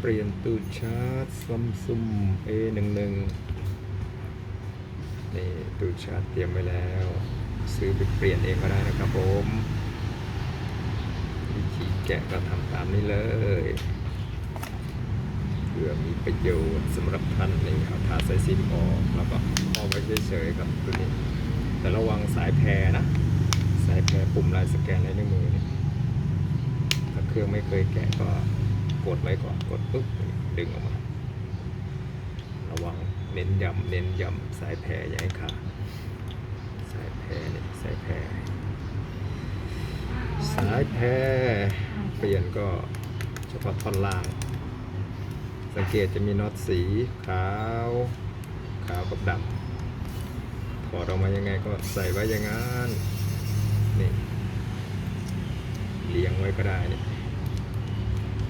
เปลี่ยนตู้ชาร์จซัมซุง A11 นี่ตู้ชาร์จเตรียมไว้แล้ว ซื้อไปเปลี่ยนเองก็ได้นะครับผมวิธีแกะก็ทำตามนี้เลยเพื่อมีประโยชน์สำหรับท่านนี่เอาถาดใส่ซิมออกแล้วก็เอาไว้เฉยๆกับตัวนี้ แต่ระวังสายแพรนะ สายแพรปุ่มลายสแกนในนิ้วมือนี่ถ้าเครื่องไม่เคยแกะก็ กดไว้ก่อน กดปุ๊บดึงออกมา ระวังเน้นย้ำเน้นย้ำสายแพรอย่าให้ขาดสายแพรนี่สายแพรสายแพรเปลี่ยนก็เฉพาะท่อนล่าง สังเกตจะมีน็อตสีขาว ขาวกับดำถอดออกมายังไงก็ใส่ไว้อย่างนั้นนี่เลี้ยงไว้ก็ได้นี่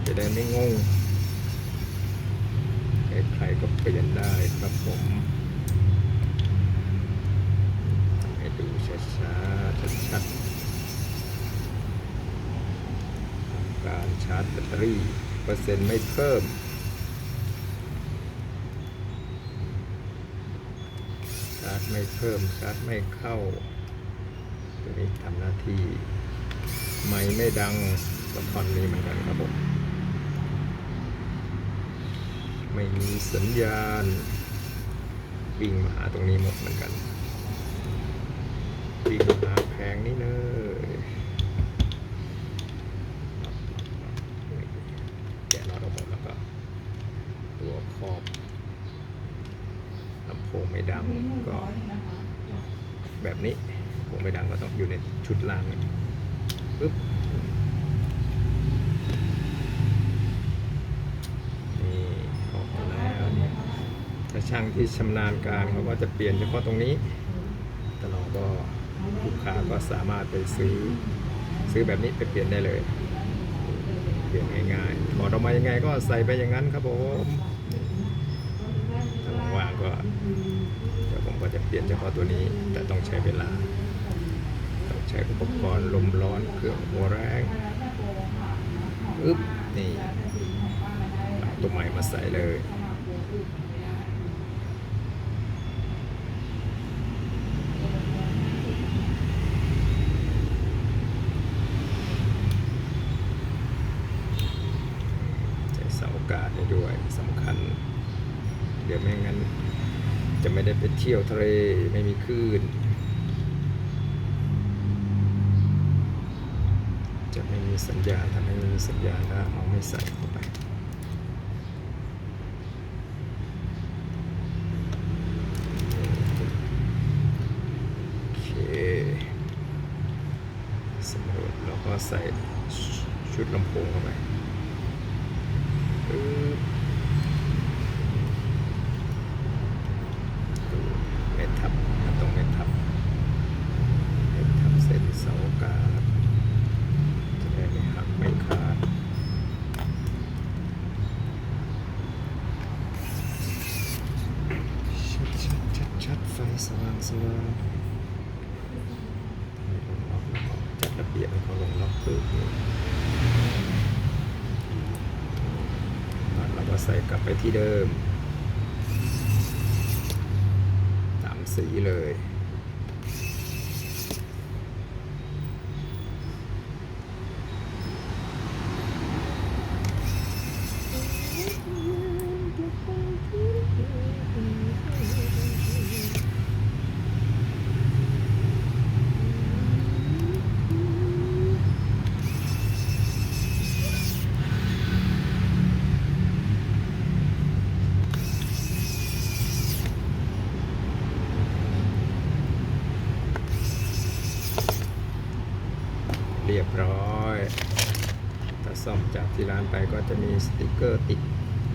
จะได้ไม่งงใครๆก็เปลี่ยนได้ครับผมให้ดูช้าๆชัดๆการชาร์จแบตเตอรี่เปอร์เซ็นต์ไม่เพิ่มชาร์จไม่เพิ่มชาร์จไม่เข้าตัวนี้ทำหน้าที่ ไม่ไม่ดังกับคอนนี้เหมือนกันครับผม ไม่มีสัญญาณ วิ่งมาหาตรงนี้หมดเหมือนกัน วิ่งมาหาแผงนี้เลยแกะน็อตออกหมดแล้วก็ ตัวครอบลำโพงไม่ดังก็ แบบนี้ลำโพงไม่ดังก็ต้องอยู่ในชุดล่างปึ๊บนี่ออกมาแล้วถ้า ช่างที่ชำนาญการเขาก็จะเปลี่ยนเฉพาะตรงนี้ แต่เราก็ลูกค้าก็สามารถไปซื้อ ซื้อแบบนี้ไปเปลี่ยนได้เลย เปลี่ยนง่ายๆถอดออกมายังไงก็ใส่ไปอย่างนั้นครับผมถ้าว่างก็เดี๋ยวผมก็จะเปลี่ยนเฉพาะตัวนี้ แต่ต้องใช้เวลา ต้องใช้อุปกรณ์ลมร้อนเครื่องหัวแรงอึ๊บนี่เอาตัวใหม่มาใส่เลย ใช้เสาอากาศนี่ด้วยสำคัญ เดี๋ยวไม่งั้น จะไม่ได้ไปเที่ยวทะเลไม่มีคลื่นจะไม่มีสัญญาณทำให้ไม่มีสัญญาณถ้าเอาไม่ใส่เข้าไปโอเคสมมติเราก็ใส่ชุดลำโพงเข้าไปปึ๊บดูเม็ดทับมันต้องเม็ดทับเม็ดทับเส้นเสาอากาศจะได้ไม่หักไม่ขาด ชัดชัดชัดชัดไฟ สว่างสว่างลงล็อกจัดระเบียบให้เขาลงล็อกปึ๊บนี่แล้วเราก็ใส่กลับไปที่เดิม ตามสีเลย รียบร้อยถ้าซ่อมจากที่ร้านไปก็จะมีสติกเกอร์ติด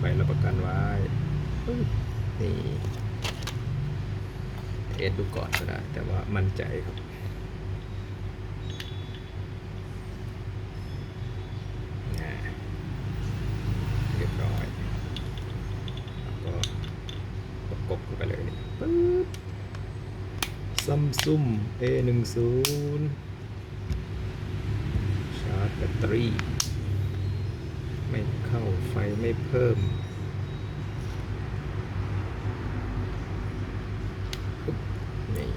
ใบรับประกันไว้นี่เทสดูก่อนก็ได้ แต่ว่ามั่นใจครับเรียบร้อยแล้วก็ประกบเข้าไปเลยนี่ปึ๊บซัมซุง A10 ตอรี่ ไม่เข้าไฟไม่เพิ่มนี่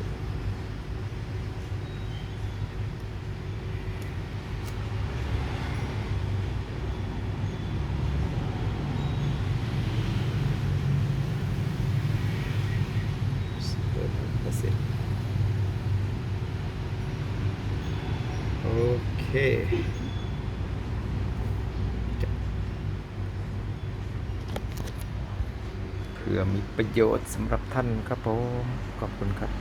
เปิดเสร็จโอเค เพื่อมีประโยชน์สำหรับท่านครับผม ขอบคุณครับ